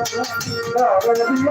আমার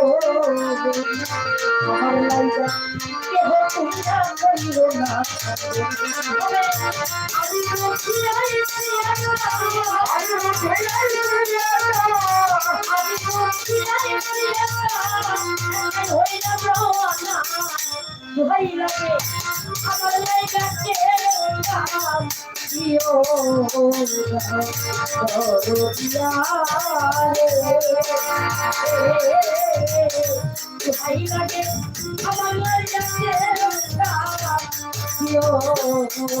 কেহ আমার লাইগা কেহ তোমরা লইব না আমি বলছি আমি বলছি আই হই রওনা ভাই আমার লাইগা কেরাম দিও ভাই লাগে আমার লাইগা কেরাম দিও করে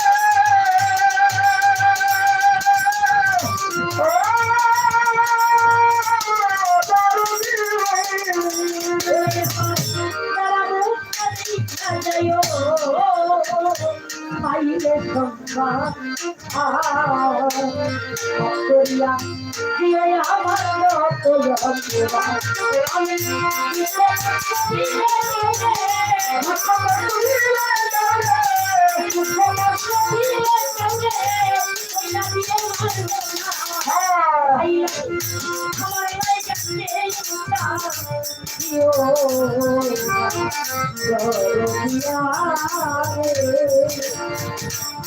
করিয়া দিয়ে আমার মত আমি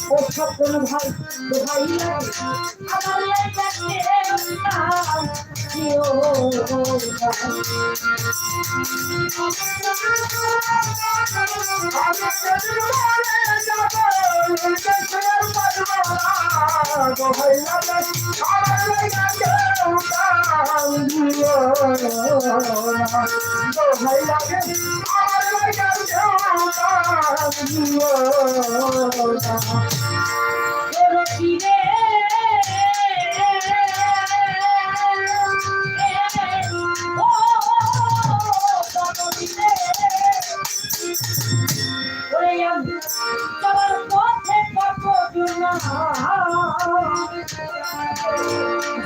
ও সকল ভাই ভাই আমার ভালোবাসা পাইছি আমিও তো কত জন্মে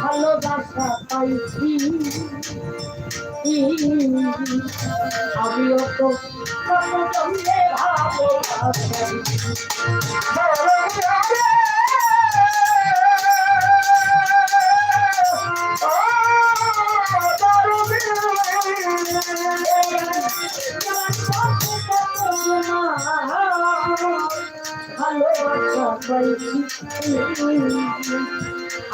ভালোবাসা পাইছি। আমিও তো ভালোবাসা।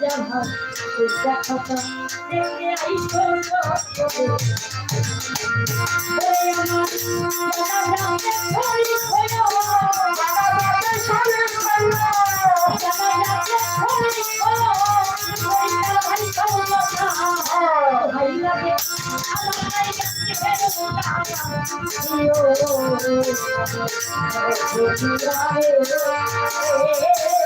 যাহা দেখাটা দেখে আই আমি যেদিন মনে যাব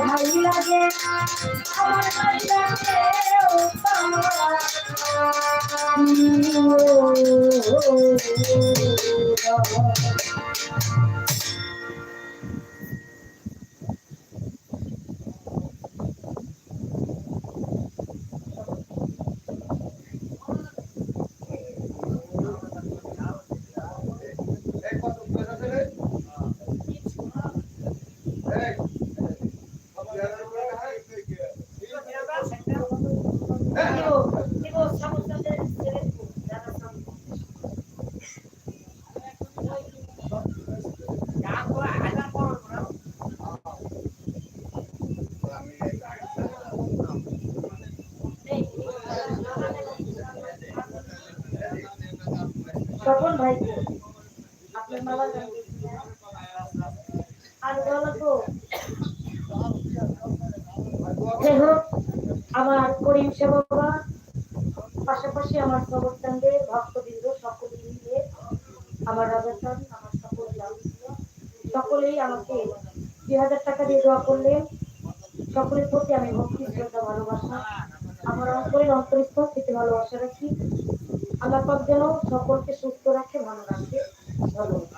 ভাই লাগে আমার ভাই লাগে তখন ভাই আপনার আর বলো তো, যাই হোক, আমার করিম সে বাবা পাশাপাশি আমার সবস্থানদের ভক্তবৃন্দ সকলে মিলে আমার রাজাস্থান, আমার সকল সকলেই আমাকে দুই হাজার টাকা দিয়ে দোয়া করলেন। সকলের প্রতি আমি ভক্তি শ্রদ্ধা, ভালোবাসা, আমার অন্তরের অন্তরস্থল থেকে ভালোবাসা রাখি। আল্লাপাক যেন সকলকে সুস্থ রাখে ভালো রাখে। ধন্যবাদ।